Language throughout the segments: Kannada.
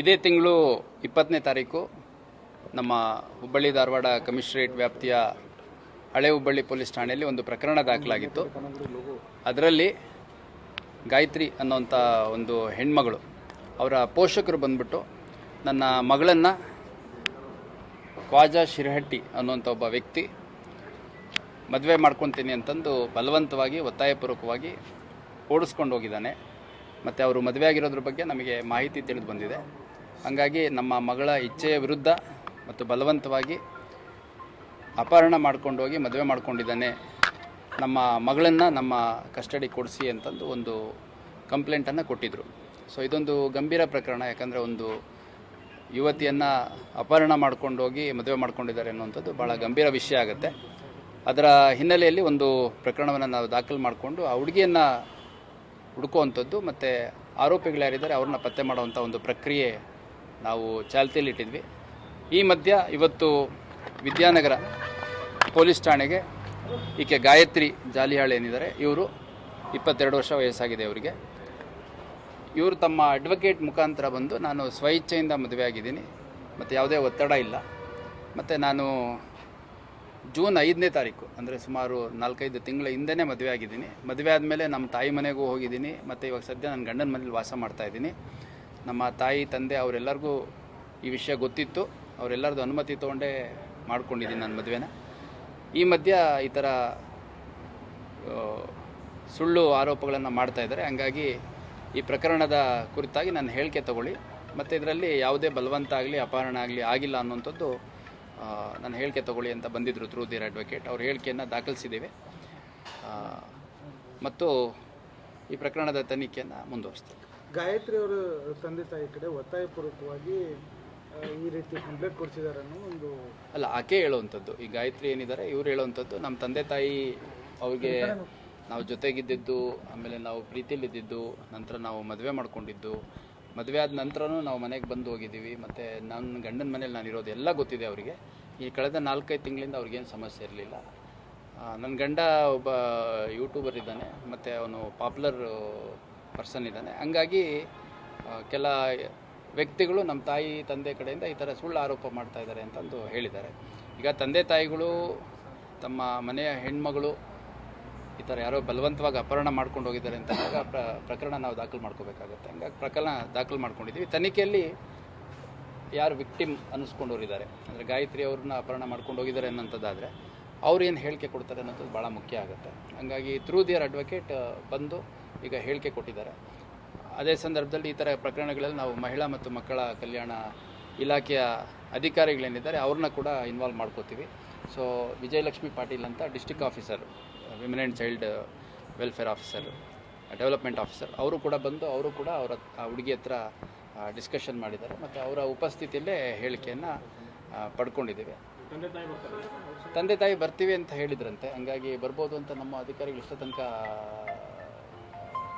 ಇದೇ ತಿಂಗಳು ಇಪ್ಪತ್ತನೇ ತಾರೀಕು ನಮ್ಮ ಹುಬ್ಬಳ್ಳಿ ಧಾರವಾಡ ಕಮಿಷನರೇಟ್ ವ್ಯಾಪ್ತಿಯ ಹಳೆ ಹುಬ್ಬಳ್ಳಿ ಪೊಲೀಸ್ ಠಾಣೆಯಲ್ಲಿ ಒಂದು ಪ್ರಕರಣ ದಾಖಲಾಗಿತ್ತು. ಅದರಲ್ಲಿ ಗಾಯತ್ರಿ ಅನ್ನೋಂಥ ಒಂದು ಹೆಣ್ಮಗಳು, ಅವರ ಪೋಷಕರು ಬಂದ್ಬಿಟ್ಟು ನನ್ನ ಮಗಳನ್ನು ಖ್ವಾಜಾ ಶಿರಹಟ್ಟಿ ಅನ್ನುವಂಥ ಒಬ್ಬ ವ್ಯಕ್ತಿ ಮದುವೆ ಮಾಡ್ಕೊತೀನಿ ಅಂತಂದು ಬಲವಂತವಾಗಿ, ಒತ್ತಾಯಪೂರ್ವಕವಾಗಿ ಓಡಿಸ್ಕೊಂಡು ಹೋಗಿದ್ದಾನೆ. ಮತ್ತು ಅವರು ಮದುವೆ ಆಗಿರೋದ್ರ ಬಗ್ಗೆ ನಮಗೆ ಮಾಹಿತಿ ತಿಳಿದು ಬಂದಿದೆ. ಹಾಗಾಗಿ ನಮ್ಮ ಮಗಳ ಇಚ್ಛೆಯ ವಿರುದ್ಧ ಮತ್ತು ಬಲವಂತವಾಗಿ ಅಪಹರಣ ಮಾಡ್ಕೊಂಡು ಹೋಗಿ ಮದುವೆ ಮಾಡ್ಕೊಂಡಿದ್ದಾನೆ. ನಮ್ಮ ಮಗಳನ್ನು ನಮ್ಮ ಕಸ್ಟಡಿ ಕೊಡಿಸಿ ಅಂತಂದು ಒಂದು ಕಂಪ್ಲೇಂಟನ್ನು ಕೊಟ್ಟಿದ್ದರು ಸೊ ಇದೊಂದು ಗಂಭೀರ ಪ್ರಕರಣ, ಯಾಕಂದರೆ ಒಂದು ಯುವತಿಯನ್ನು ಅಪಹರಣ ಮಾಡ್ಕೊಂಡು ಹೋಗಿ ಮದುವೆ ಮಾಡ್ಕೊಂಡಿದ್ದಾರೆ ಅನ್ನುವಂಥದ್ದು ಭಾಳ ಗಂಭೀರ ವಿಷಯ ಆಗುತ್ತೆ. ಅದರ ಹಿನ್ನೆಲೆಯಲ್ಲಿ ಒಂದು ಪ್ರಕರಣವನ್ನು ನಾವು ದಾಖಲು ಮಾಡಿಕೊಂಡು ಆ ಹುಡುಗಿಯನ್ನು ಹುಡುಕುವಂಥದ್ದು ಮತ್ತು ಆರೋಪಿಗಳು ಯಾರಿದ್ದಾರೆ ಅವ್ರನ್ನ ಪತ್ತೆ ಮಾಡುವಂಥ ಒಂದು ಪ್ರಕ್ರಿಯೆ ನಾವು ಚಾಲ್ತಿಯಲ್ಲಿಟ್ಟಿದ್ವಿ. ಈ ಮಧ್ಯ ಇವತ್ತು ವಿದ್ಯಾನಗರ ಪೊಲೀಸ್ ಠಾಣೆಗೆ ಈಕೆ ಗಾಯತ್ರಿ ಜಾಲಿಹಾಳ್ ಏನಿದ್ದಾರೆ, ಇವರು ಇಪ್ಪತ್ತೆರಡು ವರ್ಷ ವಯಸ್ಸಾಗಿದೆ ಅವರಿಗೆ. ಇವರು ತಮ್ಮ ಅಡ್ವೊಕೇಟ್ ಮುಖಾಂತರ ಬಂದು ನಾನು ಸ್ವಇಚ್ಛೆಯಿಂದ ಮದುವೆ ಆಗಿದ್ದೀನಿ ಮತ್ತು ಯಾವುದೇ ಒತ್ತಡ ಇಲ್ಲ. ಮತ್ತು ನಾನು ಜೂನ್ ಐದನೇ ತಾರೀಕು, ಅಂದರೆ ಸುಮಾರು ನಾಲ್ಕೈದು ತಿಂಗಳ ಹಿಂದೆನೇ ಮದುವೆ ಆಗಿದ್ದೀನಿ. ಮದುವೆ ಆದಮೇಲೆ ನಮ್ಮ ತಾಯಿ ಮನೆಗೂ ಹೋಗಿದ್ದೀನಿ. ಮತ್ತು ಇವಾಗ ಸದ್ಯ ನನ್ನ ಗಂಡನ ಮನೇಲಿ ವಾಸ ಮಾಡ್ತಾ ಇದ್ದೀನಿ. ನಮ್ಮ ತಾಯಿ, ತಂದೆ ಅವರೆಲ್ಲರಿಗೂ ಈ ವಿಷಯ ಗೊತ್ತಿತ್ತು. ಅವರೆಲ್ಲರದ್ದು ಅನುಮತಿ ತೊಗೊಂಡೇ ಮಾಡ್ಕೊಂಡಿದ್ದೀನಿ ನನ್ನ ಮದುವೆನ. ಈ ಮಧ್ಯ ಈ ಥರ ಸುಳ್ಳು ಆರೋಪಗಳನ್ನು ಮಾಡ್ತಾಯಿದ್ದಾರೆ ಹಂಗಾಗಿ ಈ ಪ್ರಕರಣದ ಕುರಿತಾಗಿ ನಾನು ಹೇಳಿಕೆ ತಗೊಳ್ಳಿ. ಮತ್ತು ಇದರಲ್ಲಿ ಯಾವುದೇ ಬಲವಂತ ಆಗಲಿ, ಅಪಹರಣ ಆಗಲಿ ಆಗಿಲ್ಲ ಅನ್ನುವಂಥದ್ದು ಆ, ನಾನು ಹೇಳಿಕೆ ತಗೊಳ್ಳಿ ಅಂತ ಬಂದಿದ್ದರು ಥ್ರೂ ದಿರ್ ಅಡ್ವೊಕೇಟ್ ಅವ್ರ ಹೇಳಿಕೆಯನ್ನು ದಾಖಲಿಸಿದ್ದೇವೆ. ಮತ್ತು ಈ ಪ್ರಕರಣದ ತನಿಖೆಯನ್ನು ಮುಂದುವರಿಸ್ತೇವೆ. ಗಾಯತ್ರಿ ಅವರು ತಂದೆ ತಾಯಿ ಕಡೆ ಒತ್ತಾಯಪೂರ್ವಕವಾಗಿ ಈ ರೀತಿ ಕಂಪ್ಲೇಂಟ್ ಕೊಡಿಸಿದ್ದಾರೆ ಅನ್ನೋ ಒಂದು ಅಲ್ಲ ಆಕೆ ಹೇಳುವಂಥದ್ದು. ಈ ಗಾಯತ್ರಿ ಏನಿದ್ದಾರೆ ಇವ್ರು ಹೇಳುವಂಥದ್ದು ನಮ್ಮ ತಂದೆ ತಾಯಿ ಅವ್ರಿಗೆ ನಾವು ಜೊತೆಗಿದ್ದಿದ್ದು ಆಮೇಲೆ ನಾವು ಪ್ರೀತಿಯಲ್ಲಿದ್ದಿದ್ದು ನಂತರ ನಾವು ಮದುವೆ ಮಾಡ್ಕೊಂಡಿದ್ದು ಮದುವೆ ಆದ ನಂತರನೂ ನಾವು ಮನೆಗೆ ಬಂದು ಹೋಗಿದ್ದೀವಿ. ಮತ್ತು ನನ್ನ ಗಂಡನ ಮನೇಲಿ ನಾನು ಇರೋದು ಎಲ್ಲ ಗೊತ್ತಿದೆ ಅವರಿಗೆ. ಈ ಕಳೆದ ನಾಲ್ಕೈದು ತಿಂಗಳಿಂದ ಅವ್ರಿಗೇನು ಸಮಸ್ಯೆ ಇರಲಿಲ್ಲ. ನನ್ನ ಗಂಡ ಒಬ್ಬ ಯೂಟ್ಯೂಬರ್ ಇದ್ದಾನೆ. ಮತ್ತು ಅವನು ಪಾಪ್ಯುಲರ್ ಪರ್ಸನ್ ಇದ್ದಾನೆ. ಹಂಗಾಗಿ ಕೆಲ ವ್ಯಕ್ತಿಗಳು ನಮ್ಮ ತಾಯಿ, ತಂದೆ ಕಡೆಯಿಂದ ಈ ಥರ ಸುಳ್ಳು ಆರೋಪ ಮಾಡ್ತಾ ಇದ್ದಾರೆ ಅಂತಂದು ಹೇಳಿದ್ದಾರೆ. ಈಗ ತಂದೆ ತಾಯಿಗಳು, ತಮ್ಮ ಮನೆಯ ಹೆಣ್ಮಗಳು ಈ ಥರ ಯಾರೋ ಬಲವಂತವಾಗಿ ಅಪಹರಣ ಮಾಡ್ಕೊಂಡು ಹೋಗಿದ್ದಾರೆ ಅಂತ ಅಂದಾಗ ಪ್ರ, ಪ್ರಕರಣ ನಾವು ದಾಖಲು ಮಾಡ್ಕೋಬೇಕಾಗುತ್ತೆ. ಹಂಗಾಗಿ ಪ್ರಕರಣ ದಾಖಲು ಮಾಡ್ಕೊಂಡಿದ್ದೀವಿ. ತನಿಖೆಯಲ್ಲಿ ಯಾರು ವಿಕ್ಟಿಮ್ ಅನ್ನಿಸ್ಕೊಂಡವ್ರಿದ್ದಾರೆ. ಅಂದರೆ ಗಾಯತ್ರಿ ಅವ್ರನ್ನ ಅಪಹರಣ ಮಾಡ್ಕೊಂಡು ಹೋಗಿದ್ದಾರೆ ಅನ್ನೋಂಥದ್ದಾದರೆ ಅವ್ರು ಏನು ಹೇಳಿಕೆ ಕೊಡ್ತಾರೆ ಅನ್ನೋದು ಭಾಳ ಮುಖ್ಯ ಆಗುತ್ತೆ. ಹಂಗಾಗಿ ಥ್ರೂ ದಿಯರ್ ಅಡ್ವೊಕೇಟ್ ಬಂದು ಈಗ ಹೇಳಿಕೆ ಕೊಟ್ಟಿದ್ದಾರೆ. ಅದೇ ಸಂದರ್ಭದಲ್ಲಿ ಈ ಥರ ಪ್ರಕರಣಗಳಲ್ಲಿ ನಾವು ಮಹಿಳಾ ಮತ್ತು ಮಕ್ಕಳ ಕಲ್ಯಾಣ ಇಲಾಖೆಯ ಅಧಿಕಾರಿಗಳೇನಿದ್ದಾರೆ, ಅವ್ರನ್ನ ಕೂಡ ಇನ್ವಾಲ್ವ್ ಮಾಡ್ಕೋತೀವಿ. ಸೊ ವಿಜಯಲಕ್ಷ್ಮಿ ಪಾಟೀಲ್ ಅಂತ district officer women and child welfare officer development officer ಅವರು ಕೂಡ ಬಂದು, ಅವರು ಕೂಡ ಅವರ, ಆ ಹುಡುಗಿ ಹತ್ರ ಡಿಸ್ಕಷನ್ ಮಾಡಿದ್ದಾರೆ. ಮತ್ತು ಅವರ ಉಪಸ್ಥಿತಿಯಲ್ಲೇ ಹೇಳಿಕೆಯನ್ನು ಪಡ್ಕೊಂಡಿದ್ದೀವಿ. ತಂದೆ ತಾಯಿ ಬರ್ತೀವಿ ಅಂತ ಹೇಳಿದ್ರಂತೆ. ಹಂಗಾಗಿ ಬರ್ಬೋದು ಅಂತ ನಮ್ಮ ಅಧಿಕಾರಿಗಳು ಇಷ್ಟ ತನಕ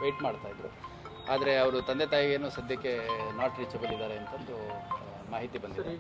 ವೆಯ್ಟ್ ಮಾಡ್ತಾಯಿದ್ರು ಆದರೆ ಅವರು ತಂದೆ ತಾಯಿಗೇನು ಸದ್ಯಕ್ಕೆ ನಾಟ್ ರೀಚಬಲ್ ಇದ್ದಾರೆ ಅಂತಂದು ಮಾಹಿತಿ ಬಂದಿದೆ.